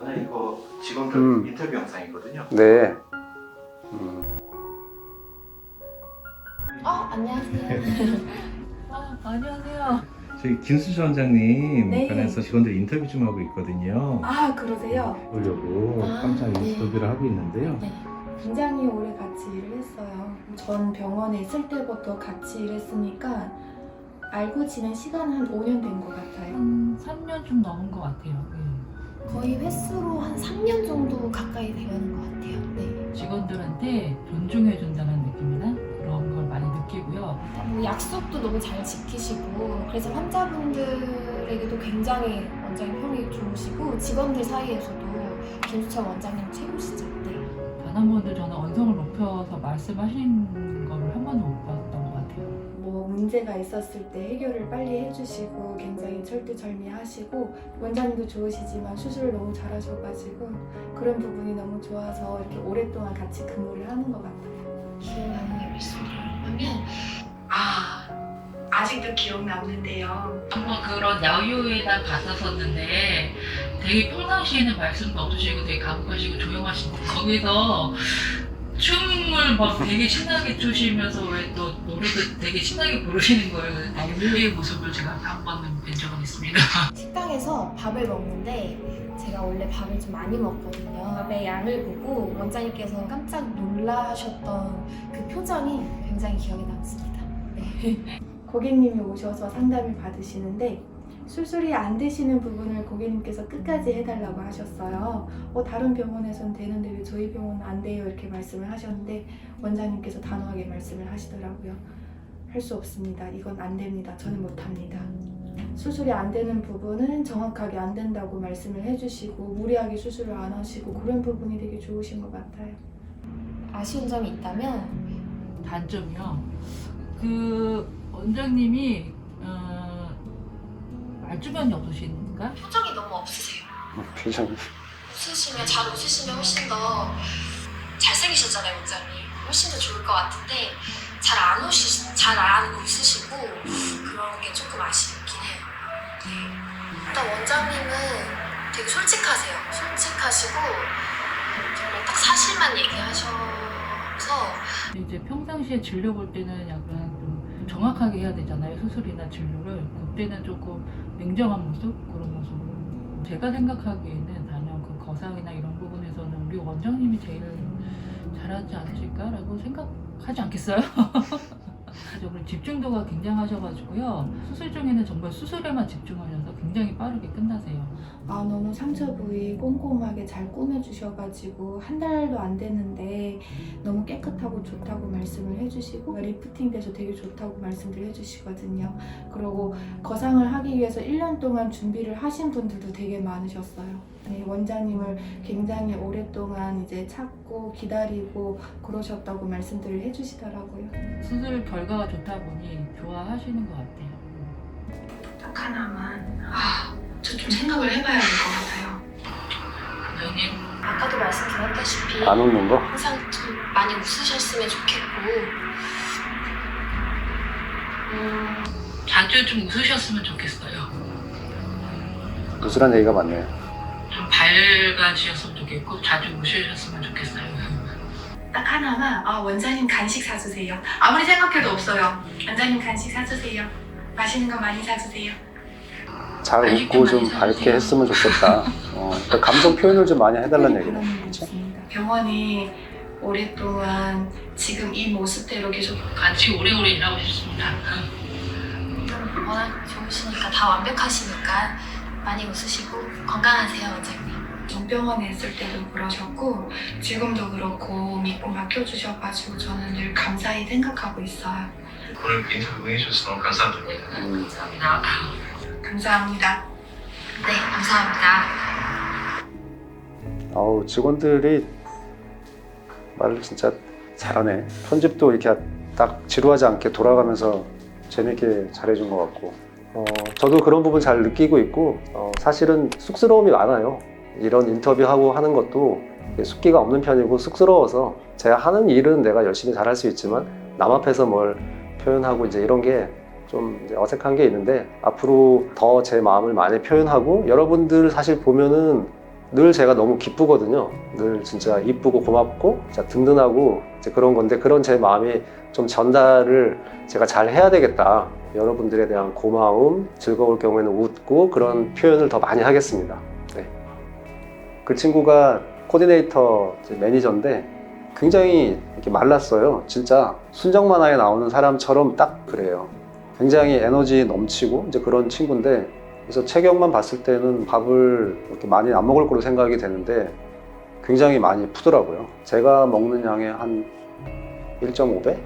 오늘 이거 직원들 음. 인터뷰 영상이거든요. 네. 음, 어, 안녕하세요. 아, 안녕하세요. 저희 김수주 원장님 네. 관해서 직원들 인터뷰 좀 하고 있거든요. 아, 그러세요? 보려고 아, 깜짝 네. 인터뷰를 하고 있는데요. 네. 굉장히 오래 같이 일을 했어요. 전 병원에 있을 때부터 같이 일했으니까 알고 지낸 시간은 한 5년 된 것 같아요. 한 3년 좀 넘은 것 같아요. 네. 거의 횟수로 한 3년 정도 가까이 되는 것 같아요. 네. 직원들한테 존중해준다는 느낌이나 그런 걸 많이 느끼고요. 뭐 약속도 너무 잘 지키시고 그래서 환자분들에게도 굉장히 원장님 평이 좋으시고 직원들 사이에서도 김수철 원장님 최고시죠. 네. 단 한 번도 저는 언성을 높여서 말씀하시는 거를 한 번도 못 봤던 문제가 있었을 때 해결을 빨리 해주시고 굉장히 철두철미하시고 원장님도 좋으시지만 수술을 너무 잘하셔가지고 그런 부분이 너무 좋아서 이렇게 오랫동안 같이 근무를 하는 것 같아요. 기억나는 말씀을 하면 아 아직도 기억 남는데요. 한번 그런 야유회나 갔었었는데 되게 평상시에는 말씀도 없으시고 되게 감각하시고 조용하신데 거기서 춤을 막 되게 신나게 추시면서 왜 또 노래도 되게 신나게 부르시는 거예요. 야유회의 모습을 제가 한 번은 뵌 적은 있습니다. 식당에서 밥을 먹는데 제가 원래 밥을 좀 많이 먹거든요. 밥의 양을 보고 원장님께서 깜짝 놀라셨던 그 표정이 굉장히 기억에 남습니다. 네. 고객님이 오셔서 상담을 받으시는데 수술이 안 되시는 부분을 고객님께서 끝까지 해달라고 하셨어요. 어, 다른 병원에선 되는데 왜 저희 병원은 안 돼요? 이렇게 말씀을 하셨는데 원장님께서 단호하게 말씀을 하시더라고요. 할 수 없습니다. 이건 안 됩니다. 저는 못합니다. 수술이 안 되는 부분은 정확하게 안 된다고 말씀을 해주시고 무리하게 수술을 안 하시고 그런 부분이 되게 좋으신 것 같아요. 아쉬운 점이 있다면 단점이요. 그 원장님이 어, 말주변이 없으신가? 표정이 너무 없으세요. 표정. 웃으시면 잘 웃으시면 훨씬 더 잘생기셨잖아요, 원장님. 훨씬 더 좋을 것 같은데 잘 안 웃으시 잘 안 웃으시고 그런 게 조금 아쉽긴 해요. 네. 일단 원장님은 되게 솔직하세요. 솔직하시고 정말 딱 사실만 얘기하셔서 이제 평상시에 진료 볼 때는 약간 좀 정확하게 해야 되잖아요 수술이나 진료를. 그때는 조금 냉정한 모습? 그런 모습으로. 제가 생각하기에는 단연 그 거상이나 이런 부분에서는 우리 원장님이 제일 잘하지 않으실까라고 생각 하지 않겠어요? 그리고 집중도가 굉장하셔가지고요 수술 중에는 정말 수술에만 집중하셔서 굉장히 빠르게 끝나세요. 아 너무 상처 부위 꼼꼼하게 잘 꾸며주셔가지고 한 달도 안 됐는데 너무 깨끗하고 좋다고 말씀을 해주시고 리프팅 돼서 되게 좋다고 말씀들 해주시거든요. 그리고 거상을 하기 위해서 1년 동안 준비를 하신 분들도 되게 많으셨어요. 네, 원장님을 굉장히 오랫동안 이제 찾고 기다리고 그러셨다고 말씀들을 해주 시더라고요. 수술 결과가 좋다 보니 좋아하시는 것 같아요. 딱 하나만 아, 저 좀 생각을 해봐야 될 것 같아요. 원장님 아까도 말씀드렸다시피 안 웃는 거? 항상 좀 많이 웃으셨으면 좋겠고 음, 자주 좀 웃으셨으면 좋겠어요. 웃으란 얘기가 많네. 좀 밝아지셨으면 좋겠고 자주 웃으셨으면 좋겠어요. 딱 하나만 아 원장님 간식 사주세요 아무리 생각해도 없어요 원장님 간식 사주세요 맛있는 거 많이 사주세요 잘 웃고 좀 밝게. 했으면 좋겠다. 어, 그러니까 감정 표현을 좀 많이 해달라는 얘기네. 그치? 병원이 오랫동안 지금 이 모습대로 계속 같이 오래오래 일하고 싶습니다. 워낙 좋으시니까 다 완벽하시니까 많이 웃으시고 건강하세요 원장님 정병원에 있을 때도 그러셨고 지금도 그렇고 믿고 맡겨주셔가지고 저는 늘 감사히 생각하고 있어요 오늘 인터뷰 해 주셔서 너무 감사드립니다. 음, 감사합니다. 감사합니다 네 감사합니다 아우 직원들이 말을 진짜 잘하네. 편집도 이렇게 딱 지루하지 않게 돌아가면서 재밌게 잘해준 것 같고. 어, 저도 그런 부분 잘 느끼고 있고 어, 사실은 쑥스러움이 많아요. 이런 인터뷰하고 하는 것도 숙기가 없는 편이고 쑥스러워서 제가 하는 일은 내가 열심히 잘할 수 있지만 남 앞에서 뭘 표현하고 이제 이런 게 좀 어색한 게 있는데 앞으로 더 제 마음을 많이 표현하고 여러분들 사실 보면은 늘 제가 너무 기쁘거든요. 늘 진짜 이쁘고 고맙고 진짜 든든하고 그런 건데 그런 제 마음이 좀 전달을 제가 잘 해야 되겠다. 여러분들에 대한 고마움, 즐거울 경우에는 웃고 그런 표현을 더 많이 하겠습니다. 네. 그 친구가 코디네이터 매니저인데 굉장히 이렇게 말랐어요. 진짜 순정 만화에 나오는 사람처럼 딱 그래요. 굉장히 에너지 넘치고 이제 그런 친구인데 그래서 체격만 봤을 때는 밥을 이렇게 많이 안 먹을 거로 생각이 되는데 굉장히 많이 푸더라고요. 제가 먹는 양의 한 1.5배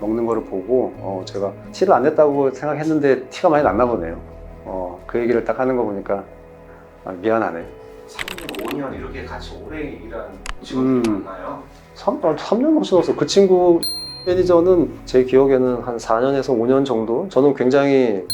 먹는 거를 보고 어, 제가 티를 안 냈다고 생각했는데 티가 많이 났나 보네요. 어, 그 얘기를 딱 하는 거 보니까 아, 미안하네. 3년, 5년 이렇게 같이 오래 일한 음. 직원이 많나요? 3, 3년 훨씬 넘었어. 그 친구 매니저는 제 기억에는 한 4년에서 5년 정도? 저는 굉장히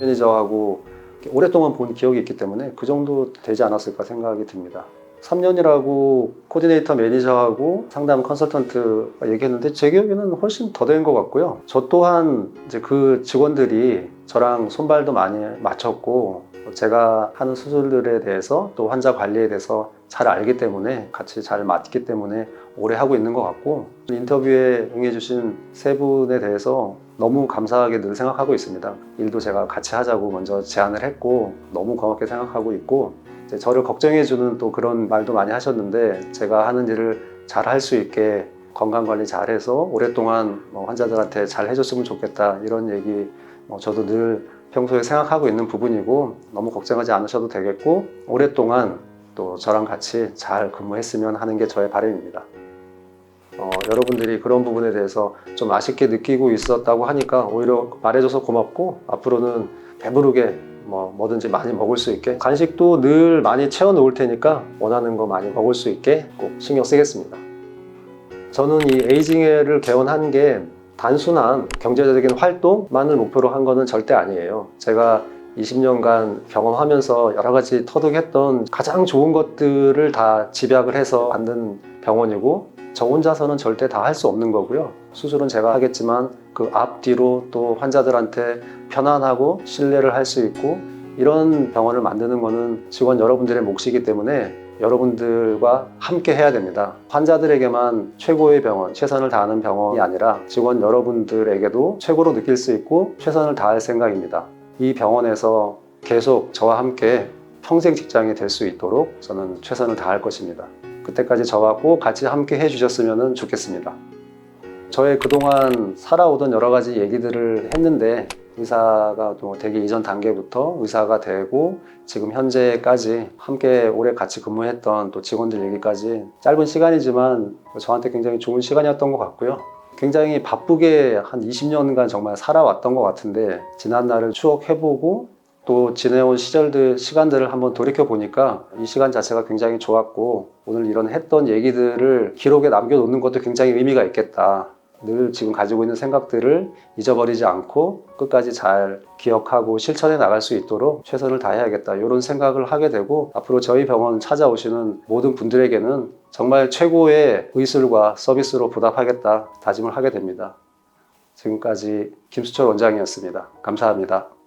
매니저하고 오랫동안 본 기억이 있기 때문에 그 정도 되지 않았을까 생각이 듭니다. 3년이라고 코디네이터 매니저하고 상담 컨설턴트 얘기했는데 제 기억에는 훨씬 더 된 것 같고요. 저 또한 이제 그 직원들이 저랑 손발도 많이 맞췄고 제가 하는 수술들에 대해서 또 환자 관리에 대해서 잘 알기 때문에 같이 잘 맞기 때문에 오래 하고 있는 것 같고 인터뷰에 응해주신 세 분에 대해서 너무 감사하게 늘 생각하고 있습니다. 일도 제가 같이 하자고 먼저 제안을 했고 너무 고맙게 생각하고 있고 저를 걱정해주는 또 그런 말도 많이 하셨는데 제가 하는 일을 잘 할 수 있게 건강 관리 잘해서 오랫동안 뭐 환자들한테 잘 해줬으면 좋겠다 이런 얘기 뭐 저도 늘 평소에 생각하고 있는 부분이고 너무 걱정하지 않으셔도 되겠고 오랫동안 또 저랑 같이 잘 근무했으면 하는 게 저의 바람입니다. 어, 여러분들이 그런 부분에 대해서 좀 아쉽게 느끼고 있었다고 하니까 오히려 말해줘서 고맙고 앞으로는 배부르게 뭐 뭐든지 많이 먹을 수 있게 간식도 늘 많이 채워 놓을 테니까 원하는 거 많이 먹을 수 있게 꼭 신경 쓰겠습니다. 저는 이 에이징회를 개원한 게 단순한 경제적인 활동만을 목표로 한 거는 절대 아니에요. 제가 20년간 경험하면서 여러 가지 터득했던 가장 좋은 것들을 다 집약을 해서 만든 병원이고 저 혼자서는 절대 다 할 수 없는 거고요. 수술은 제가 하겠지만 그 앞뒤로 또 환자들한테 편안하고 신뢰를 할 수 있고 이런 병원을 만드는 거는 직원 여러분들의 몫이기 때문에 여러분들과 함께 해야 됩니다. 환자들에게만 최고의 병원, 최선을 다하는 병원이 아니라 직원 여러분들에게도 최고로 느낄 수 있고 최선을 다할 생각입니다. 이 병원에서 계속 저와 함께 평생 직장이 될 수 있도록 저는 최선을 다할 것입니다. 그때까지 저와 꼭 같이 함께 해주셨으면 좋겠습니다. 저의 그동안 살아오던 여러 가지 얘기들을 했는데 의사가 또 되기 이전 단계부터 의사가 되고 지금 현재까지 함께 오래 같이 근무했던 또 직원들 얘기까지 짧은 시간이지만 저한테 굉장히 좋은 시간이었던 것 같고요. 굉장히 바쁘게 한 20년간 정말 살아왔던 것 같은데 지난 날을 추억해보고 또 지내온 시절들 시간들을 한번 돌이켜 보니까 이 시간 자체가 굉장히 좋았고 오늘 이런 했던 얘기들을 기록에 남겨놓는 것도 굉장히 의미가 있겠다. 늘 지금 가지고 있는 생각들을 잊어버리지 않고 끝까지 잘 기억하고 실천해 나갈 수 있도록 최선을 다해야겠다. 이런 생각을 하게 되고 앞으로 저희 병원 찾아오시는 모든 분들에게는 정말 최고의 의술과 서비스로 보답하겠다 다짐을 하게 됩니다. 지금까지 김수철 원장이었습니다. 감사합니다.